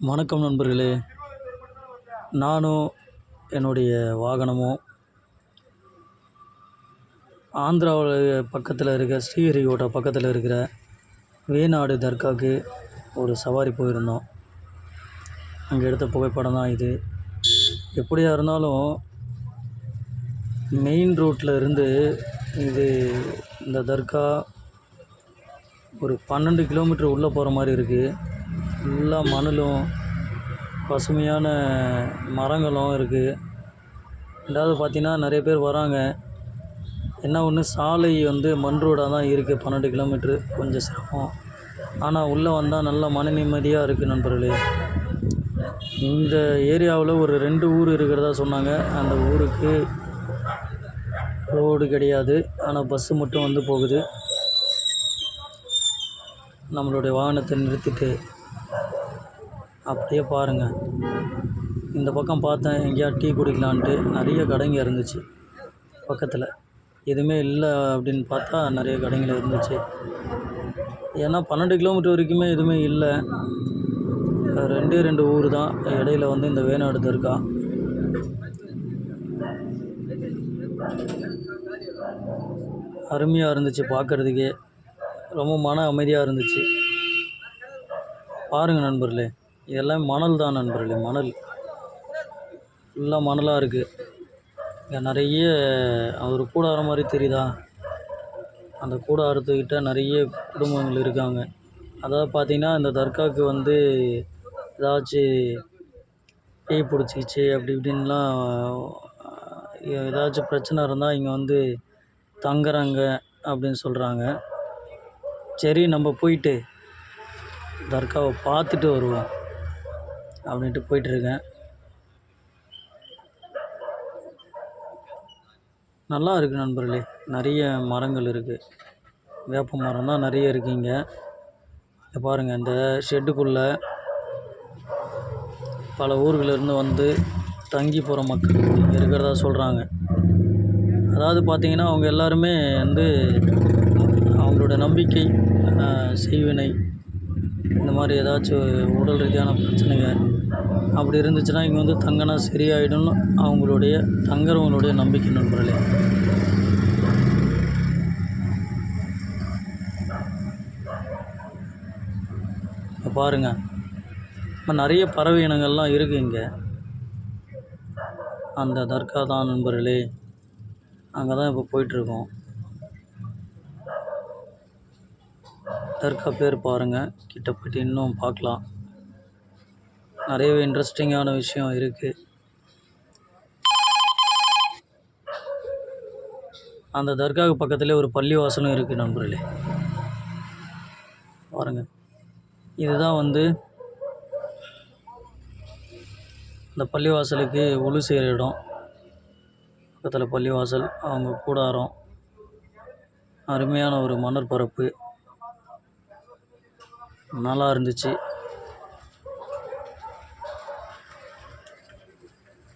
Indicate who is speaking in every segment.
Speaker 1: வணக்கம் நண்பர்களே. நானும் என்னுடைய வாகனமும் ஆந்திராவில் பக்கத்தில் இருக்க ஸ்ரீஹரிகோட்டா பக்கத்தில் இருக்கிற வேணாடு தர்காவுக்கு ஒரு சவாரி போயிருந்தோம். அங்கே எடுத்த புகைப்படம் தான் இது. எப்படியா இருந்தாலும் மெயின் ரோட்டில் இருந்து இது இந்த தர்கா ஒரு பன்னெண்டு கிலோமீட்டர் உள்ளே போகிற மாதிரி இருக்குது ஃபுல்லாக மணலும் பசுமையான மரங்களும் இருக்குது ரெண்டாவது பார்த்தீங்கன்னா நிறைய பேர் வராங்க. என்ன ஒன்று சாலை வந்து மண் ரோடாக தான் இருக்குது பன்னெண்டு கிலோமீட்ரு கொஞ்சம் சிரமம் ஆனால் உள்ளே வந்தால் நல்ல மன நிம்மதியாக இருக்குது நண்பர்களே. இந்த ஏரியாவில் ஒரு ரெண்டு ஊர் இருக்கிறதா சொன்னாங்க. அந்த ஊருக்கு ரோடு கிடையாது. ஆனால் பஸ்ஸு மட்டும் வந்து போகுது. நம்மளுடைய வாகனத்தை நிறுத்திட்டு அப்படியே பாருங்கள் இந்த பக்கம் பார்த்தேன் எங்கேயா டீ குடிக்கலான்ட்டு நிறைய கடைங்க இருந்துச்சு. பக்கத்தில். எதுவுமே இல்லை அப்படின்னு பார்த்தா நிறைய கடைங்கள் இருந்துச்சு. ஏன்னா பன்னெண்டு கிலோமீட்டர் வரைக்குமே எதுவுமே இல்லை. ரெண்டே ரெண்டு ஊர் தான் இடையில வந்து இந்த வேணாடு தர்கா. அருமையாக இருந்துச்சு பார்க்குறதுக்கே. ரொம்ப மன அமைதியாக இருந்துச்சு. பாருங்கள் நண்பர்களே. இதெல்லாம் மணல் தான் நண்பர்களே மணல். ஃபுல்லாக மணலாக இருக்குது இங்கே நிறைய ஒரு கூடாரம் மாதிரி தெரியுதா? அந்த கூடாரத்துக்கிட்ட நிறைய குடும்பங்கள் இருக்காங்க. அதாவது பார்த்தீங்கன்னா இந்த தர்காவுக்கு வந்து ஏதாச்சும் பேய் பிடிச்சிக்கிச்சு அப்படி இப்படின்லாம் ஏதாச்சும் பிரச்சனை இருந்தால் இங்கே வந்து தங்குறாங்க அப்படின்னு சொல்கிறாங்க சரி நம்ம போயிட்டு தர்காவை பார்த்துட்டு வருவோம். அப்படின்ட்டு போயிட்டுருக்கேன். நல்லா இருக்குது நண்பர்களே நிறைய மரங்கள் இருக்குது வேப்ப மரம் தான் நிறைய இருக்குது இங்கே. பாருங்கள் இந்த ஷெட்டுக்குள்ளே பல ஊர்களிலிருந்து வந்து தங்கி போகிற மக்கள் இங்கே இருக்கிறதா சொல்கிறாங்க அதாவது பார்த்திங்கன்னா அவங்க எல்லாருமே வந்து அவங்களோட நம்பிக்கை செய்வினை இந்த மாதிரி ஏதாச்சும் உடல் ரீதியான பிரச்சனைங்க அப்படி இருந்துச்சுன்னா இங்கே வந்து தங்கினா சரியாயிடும்னு அவங்களுடைய தங்குறவங்களுடைய நம்பிக்கை நண்பர்களே. இப்போ பாருங்கள் இப்போ நிறைய பறவை இனங்கள்லாம் இருக்குது இங்கே. அந்த தர்கா தான் நண்பர்களே. அங்கே தான் இப்போ போயிட்டுருக்கோம். தர்கா பேர் பாருங்கள் கிட்ட போய்ட்டு இன்னும் பார்க்கலாம். நிறையவே இன்ட்ரெஸ்டிங்கான விஷயம் இருக்குது அந்த தர்காவுக்கு பக்கத்துலேயே ஒரு பள்ளிவாசலும் இருக்குது நண்பர்களே. பாருங்கள் இதுதான் வந்து இந்த பள்ளிவாசலுக்கு உழு செய்கிற இடம். பக்கத்தில் பள்ளிவாசல் அவங்க கூடாரம். அருமையான ஒரு மணற்பரப்பு. நல்லா இருந்துச்சு.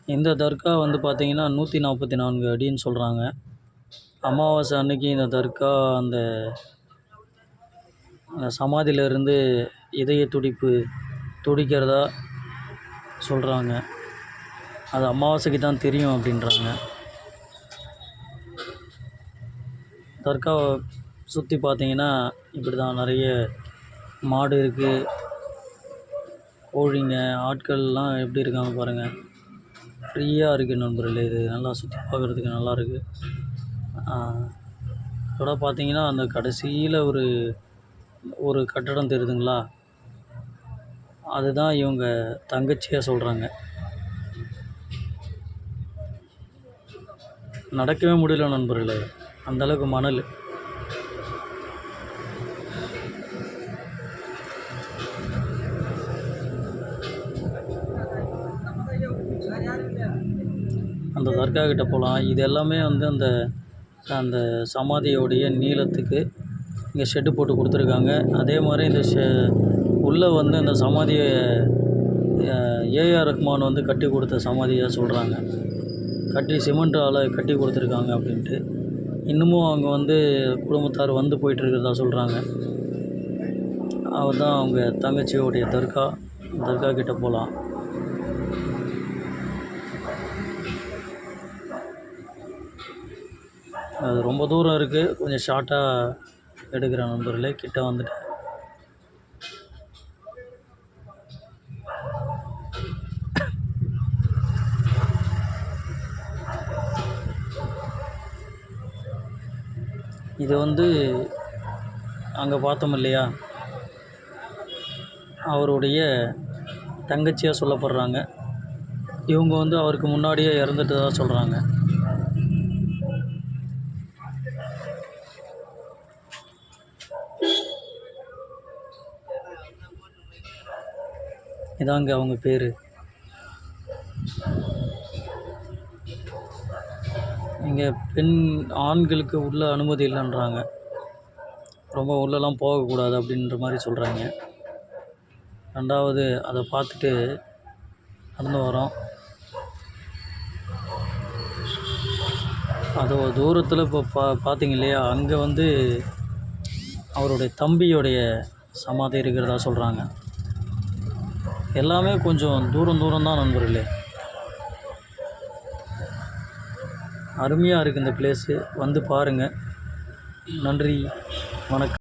Speaker 1: இந்த தர்கா வந்து பார்த்திங்கன்னா நூற்றி நாற்பத்தி நான்கு அடின்னு சொல்கிறாங்க அமாவாசை அன்னைக்கு இந்த தர்கா அந்த சமாதியிலிருந்து இதய துடிப்பு துடிக்கிறதா சொல்கிறாங்க அது அமாவாசைக்கு தான் தெரியும் அப்படின்றாங்க. தர்காவை சுற்றி பார்த்தீங்கன்னா இப்படி தான் நிறைய மாடு இருக்குது கோழிங்க ஆட்கள்லாம் எப்படி இருக்காங்க பாருங்கள் ஃப்ரீயாக இருக்குது நண்பர்களே இது நல்லா சுற்றி பார்க்குறதுக்கு நல்லா இருக்குது பார்த்தீங்கன்னா அந்த கடைசியில் ஒரு ஒரு கட்டடம் தெரியுதுங்களா? அதுதான் இவங்க தங்கச்சியாக சொல்கிறாங்க நடக்கவே முடியல நண்பர்களே அந்தளவுக்கு மணல். அந்த தர்கா கிட்டே போகலாம் இது எல்லாமே வந்து அந்த அந்த சமாதியோடைய நீளத்துக்கு இங்கே ஷெட்டு போட்டு கொடுத்துருக்காங்க. அதே மாதிரி இந்த ஷெ உள்ளே வந்து அந்த சமாதியை ஏஆர் ரஹ்மான் வந்து கட்டி கொடுத்த சமாதியாக சொல்கிறாங்க கட்டி சிமெண்ட்டால் கட்டி கொடுத்துருக்காங்க அப்படின்ட்டு. இன்னமும் அவங்க வந்து குடும்பத்தார் வந்து போயிட்டு இருக்கிறதா சொல்கிறாங்க அவர் தான் அவங்க தங்கச்சியோடைய தர்கா. தர்கா கிட்டே போகலாம் அது ரொம்ப தூரம் இருக்குது கொஞ்சம் ஷார்ட்டாக எடுக்கிறேன் நண்பர்களே. கிட்ட வந்துட்டேன். இது வந்து அங்கே பார்த்தோம் இல்லையா? அவருடைய தங்கச்சியாக சொல்லப்படுறாங்க. இவங்க வந்து அவருக்கு முன்னாடியே இறந்துட்டு தான் சொல்கிறாங்க இதாங்க அவங்க பேர். இங்கே பெண் ஆண்களுக்கு உள்ள அனுமதி இல்லைன்றாங்க. ரொம்ப உள்ளெல்லாம் போகக்கூடாது அப்படின்ற மாதிரி சொல்கிறாங்க ரெண்டாவது அதை பார்த்துட்டு நடந்து வரோம். அது தூரத்தில் இப்போ பா பார்த்தீங்க இல்லையா? அங்கே வந்து அவருடைய தம்பியோடைய சமாதி இருக்கிறதா சொல்கிறாங்க எல்லாமே கொஞ்சம் தூரம் தூரம் தான் நண்பர்களே. அருமையாக இருக்குது இந்த பிளேஸு வந்து பாருங்கள் நன்றி. வணக்கம்.